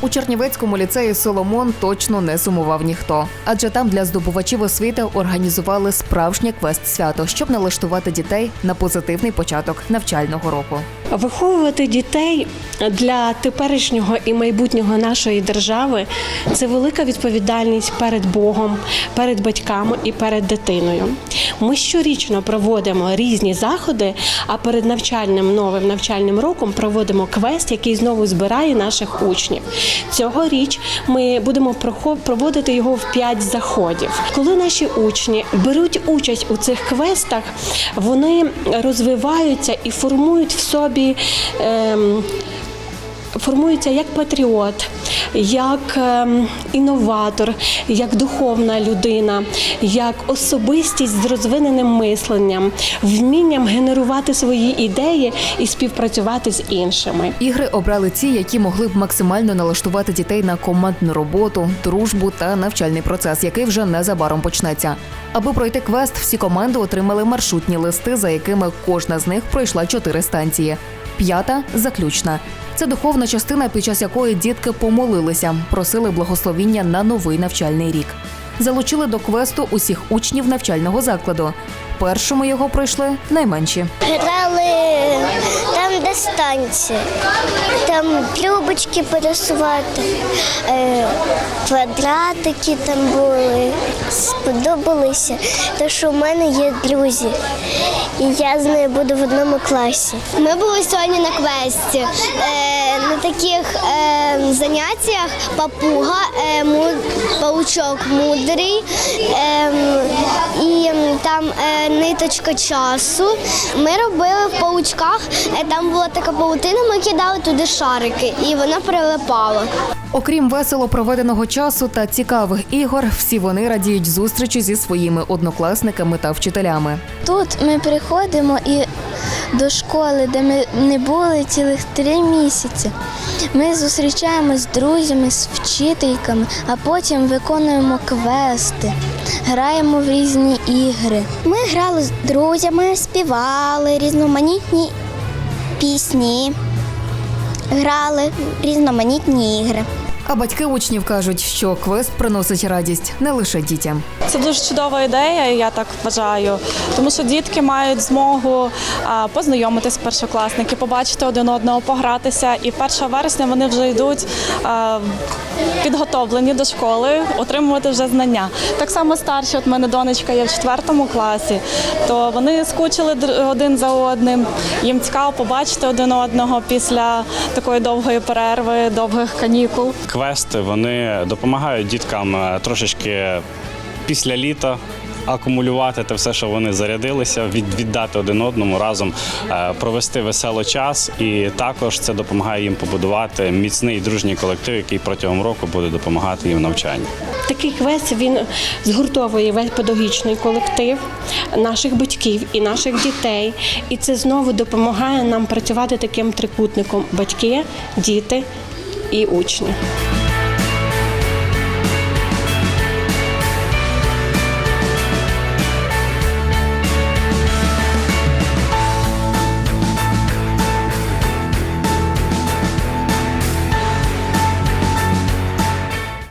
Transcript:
У Чернівецькому ліцеї Соломон точно не сумував ніхто, адже там для здобувачів освіти організували справжнє квест свято, щоб налаштувати дітей на позитивний початок навчального року. Виховувати дітей для теперішнього і майбутнього нашої держави це велика відповідальність перед Богом, перед батьками і перед дитиною. Ми щорічно проводимо різні заходи, а перед навчальним новим навчальним роком проводимо квест, який знову збирає наших учнів. Цьогоріч ми будемо проводити його в п'ять заходів. Коли наші учні беруть участь у цих квестах, вони розвиваються і формують в собі. que. Um, формуються як патріот, як ем, інноватор, як духовна людина, як особистість з розвиненим мисленням, вмінням генерувати свої ідеї і співпрацювати з іншими. Ігри обрали ті, які могли б максимально налаштувати дітей на командну роботу, дружбу та навчальний процес, який вже незабаром почнеться. Аби пройти квест, всі команди отримали маршрутні листи, за якими кожна з них пройшла чотири станції. П'ята заключна. Це духовна частина, під час якої дітки помолилися, просили благословіння на новий навчальний рік. Залучили до квесту усіх учнів навчального закладу. Першими його пройшли найменші. Станція, там трубочки пересувати, е, квадратики там були. Сподобалися, тому що в мене є друзі, і я з нею буду в одному класі. Ми були сьогодні на квесті. Е, на таких е, заняттях папуга, паучок мудрий е, і там ниточка часу. Ми робили в паучках, там була така паутина, ми кидали туди шарики, і вона прилипала. Окрім весело проведеного часу та цікавих ігор, всі вони радіють зустрічі зі своїми однокласниками та вчителями. Тут ми приходимо і до школи, де ми не були цілих три місяці. Ми зустрічаємось з друзями, з вчительками, а потім виконуємо квести, граємо в різні ігри. Ми грали з друзями, співали різноманітні пісні, грали різноманітні ігри. А батьки учнів кажуть, що квест приносить радість не лише дітям. Це дуже чудова ідея, я так вважаю, тому що дітки мають змогу познайомитись першокласники, побачити один одного, погратися. І 1 вересня вони вже йдуть підготовлені до школи, отримувати вже знання. Так само старші, от мене донечка є в четвертому класі, то вони скучили один за одним. Їм цікаво побачити один одного після такої довгої перерви, довгих канікул. Квести вони допомагають діткам е, трошечки після літа. Акумулювати те все, що вони зарядилися, від, віддати один одному разом, е, провести весело час, і також це допомагає їм побудувати міцний дружній колектив, який протягом року буде допомагати їм в навчанні. Такий квест він згуртовує весь педагогічний колектив наших батьків і наших дітей. І це знову допомагає нам працювати таким трикутником: батьки, діти і учні.